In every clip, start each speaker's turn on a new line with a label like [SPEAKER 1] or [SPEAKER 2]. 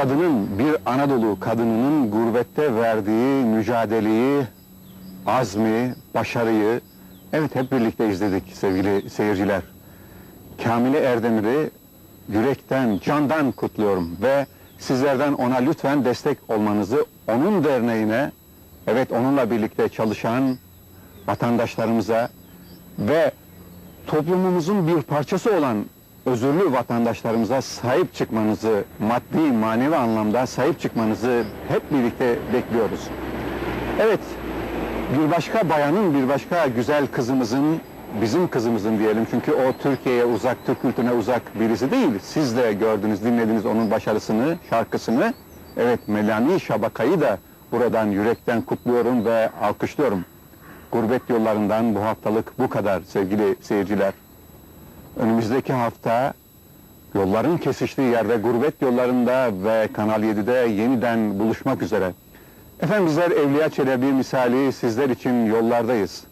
[SPEAKER 1] kadının, bir Anadolu kadınının gurbette verdiği mücadeleyi, azmi, başarıyı, evet hep birlikte izledik sevgili seyirciler. Kamile Erdemir'i yürekten, candan kutluyorum ve sizlerden ona lütfen destek olmanızı, onun derneğine, evet onunla birlikte çalışan vatandaşlarımıza ve toplumumuzun bir parçası olan özürlü vatandaşlarımıza sahip çıkmanızı, maddi, manevi anlamda sahip çıkmanızı hep birlikte bekliyoruz. Evet, bir başka bayanın, bir başka güzel kızımızın, bizim kızımızın diyelim çünkü o Türkiye'ye uzak, Türk kültürüne uzak birisi değil. Siz de gördünüz, dinlediniz onun başarısını, şarkısını. Evet, Melani Şabaka'yı da buradan yürekten kutluyorum ve alkışlıyorum. Gurbet yollarından bu haftalık bu kadar sevgili seyirciler. Önümüzdeki hafta yolların kesiştiği yerde gurbet yollarında ve Kanal 7'de yeniden buluşmak üzere. Efendim bizler Evliya Çelebi misali sizler için yollardayız.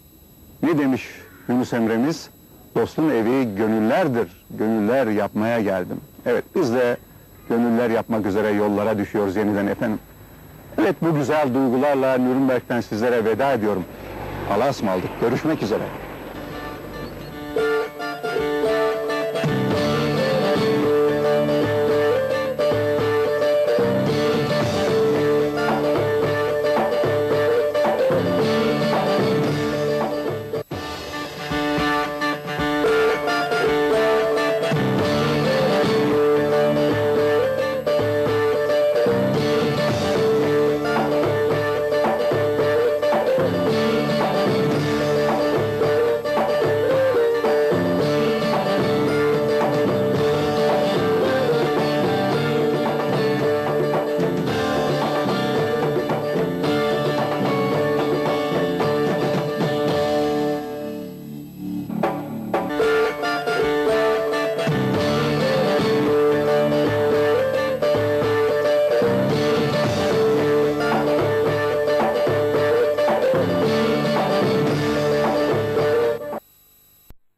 [SPEAKER 1] Ne demiş Yunus Emre'miz? Dostun evi gönüllerdir. Gönüller yapmaya geldim. Evet biz de gönüller yapmak üzere yollara düşüyoruz yeniden efendim. Evet bu güzel duygularla Nürnberg'den sizlere veda ediyorum. Allah'a ısmarladık. Görüşmek üzere.